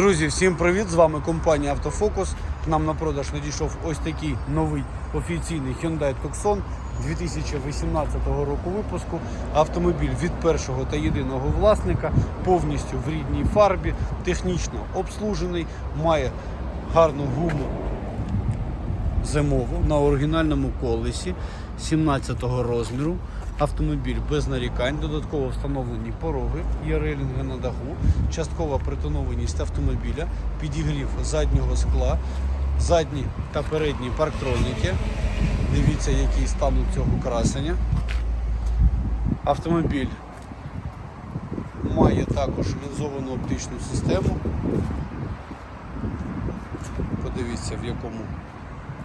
Друзі, всім привіт! З вами компанія Автофокус. Нам на продаж надійшов ось такий новий офіційний Hyundai Tucson 2018 року випуску. Автомобіль від першого та єдиного власника, повністю в рідній фарбі, технічно обслужений, має гарну гуму зимову на оригінальному колесі 17-го розміру. Автомобіль без нарікань, додатково встановлені пороги, є рейлінги на даху, часткова притонованість автомобіля, підігрів заднього скла, задні та передні парктроніки. Дивіться, який стан у цього красення. Автомобіль має також лінзовану оптичну систему. Подивіться, в якому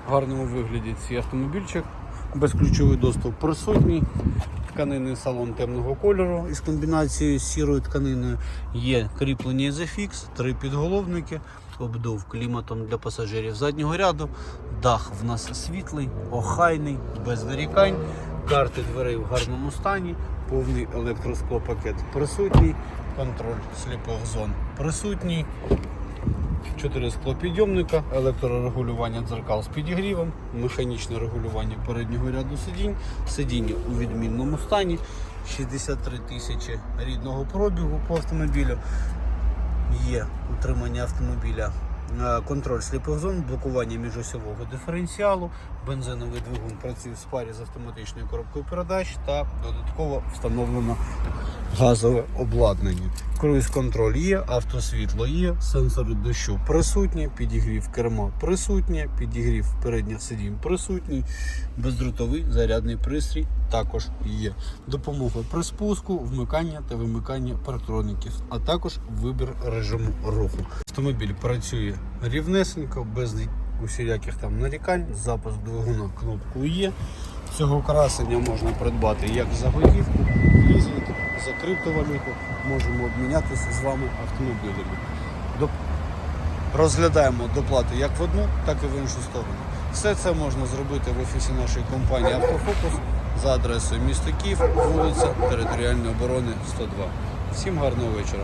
гарному вигляді цей автомобільчик. Безключовий доступ присутній. Тканинний салон темного кольору із комбінацією з сірою тканиною. Є кріплення Isofix, три підголовники, обдув кліматом для пасажирів заднього ряду. Дах в нас світлий, охайний, без нарікань. Карти дверей в гарному стані, повний електросклопакет присутній, контроль сліпих зон присутній. Чотири склопідйомника, електрорегулювання дзеркал з підігрівом, механічне регулювання переднього ряду сидінь, сидіння у відмінному стані, 63 тисячі рідного пробігу по автомобілю. Є утримання автомобіля, контроль сліпих зон, блокування міжосьового диференціалу, бензиновий двигун працює в парі з автоматичною коробкою передач та додатково встановлено газове обладнання. Круїз контроль є, автосвітло є, сенсори дощу присутні, підігрів керма присутнє, підігрів передніх сидінь присутній, бездротовий зарядний пристрій також є. Допомога при спуску, вмикання та вимикання парктроніків, а також вибір режиму руху. Автомобіль працює рівнесенько, без усіляких там нарікань, запуск двигуна кнопкою є. Цього красення можна придбати як за готівку, лізинг, за криптовалюту. Можемо обмінятися з вами автомобілями. Розглядаємо доплати як в одну, так і в іншу сторону. Все це можна зробити в офісі нашої компанії Автофокус за адресою місто Київ, вулиця Територіальної оборони 102. Всім гарного вечора.